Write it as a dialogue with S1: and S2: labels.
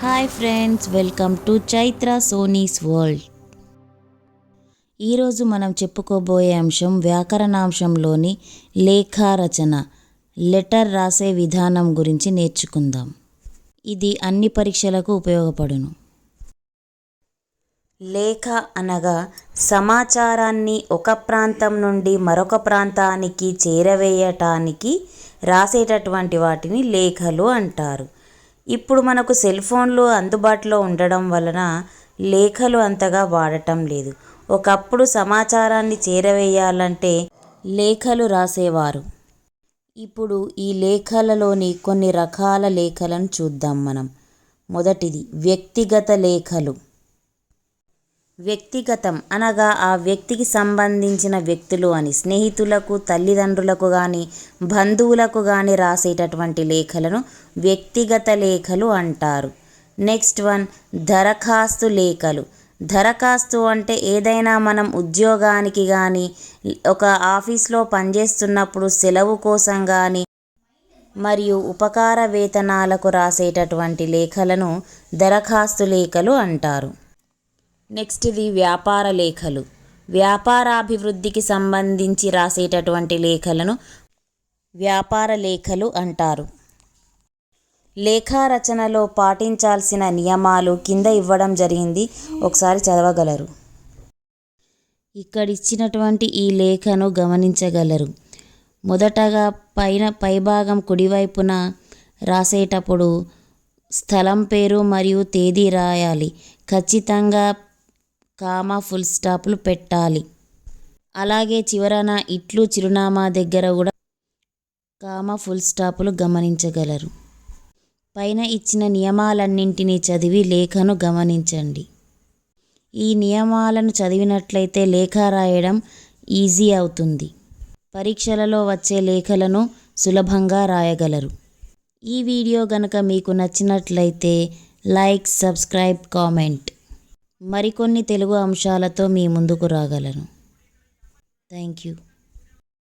S1: Hi friends welcome to Chaitra Soni's world ఈరోజు మనం చెప్పుకోబోయే అంశం వ్యాకరణాంశంలోని లేఖారచన లెటర్ రాసే విధానం గురించి నేర్చుకుందాం. ఇది అన్ని పరీక్షలకు ఉపయోగపడును. లేఖ అనగా సమాచారాన్ని ఒక ప్రాంతం నుండి మరొక ప్రాంతానికి చేరవేయటానికి రాసేటటువంటి వాటిని లేఖలు అంటారు. ఇప్పుడు మనకు సెల్ ఫోన్లు అందుబాటులో ఉండడం వలన లేఖలు అంతగా వాడటం లేదు. ఒకప్పుడు సమాచారాన్ని చేరవేయాలంటే లేఖలు రాసేవారు. ఇప్పుడు ఈ లేఖలలోని కొన్ని రకాల లేఖలను చూద్దాం మనం. మొదటిది వ్యక్తిగత లేఖలు. వ్యక్తిగతం అనగా ఆ వ్యక్తికి సంబంధించిన వ్యక్తులు అని స్నేహితులకు తల్లిదండ్రులకు కానీ బంధువులకు కానీ రాసేటటువంటి లేఖలను వ్యక్తిగత లేఖలు అంటారు. నెక్స్ట్ వన్ దరఖాస్తు లేఖలు. దరఖాస్తు అంటే ఏదైనా మనం ఉద్యోగానికి కానీ ఒక ఆఫీస్లో పనిచేస్తున్నప్పుడు సెలవు కోసం కానీ మరియు ఉపకార వేతనాలకు రాసేటటువంటి లేఖలను దరఖాస్తు లేఖలు అంటారు. నెక్స్ట్ ఇది వ్యాపార లేఖలు. వ్యాపారాభివృద్ధికి సంబంధించి రాసేటటువంటి లేఖలను వ్యాపార లేఖలు అంటారు. లేఖారచనలో పాటించాల్సిన నియమాలు కింద ఇవ్వడం జరిగింది. ఒకసారి చదవగలరు. ఇక్కడ ఇచ్చినటువంటి ఈ లేఖను గమనించగలరు. మొదటగా పైన పైభాగం కుడివైపున రాసేటప్పుడు స్థలం పేరు మరియు తేదీ రాయాలి. ఖచ్చితంగా కామా ఫుల్ స్టాప్లు పెట్టాలి. అలాగే చివరన ఇట్లు చిరునామా దగ్గర కూడా కామా ఫుల్ స్టాపులు గమనించగలరు. పైన ఇచ్చిన నియమాలన్నింటినీ చదివి లేఖను గమనించండి. ఈ నియమాలను చదివినట్లయితే లేఖ రాయడం ఈజీ అవుతుంది. పరీక్షలలో వచ్చే లేఖలను సులభంగా రాయగలరు. ఈ వీడియో గనక మీకు నచ్చినట్లయితే లైక్ సబ్స్క్రైబ్ కామెంట్. మరికొన్ని తెలుగు అంశాలతో మీ ముందుకు రాగలను. Thank you.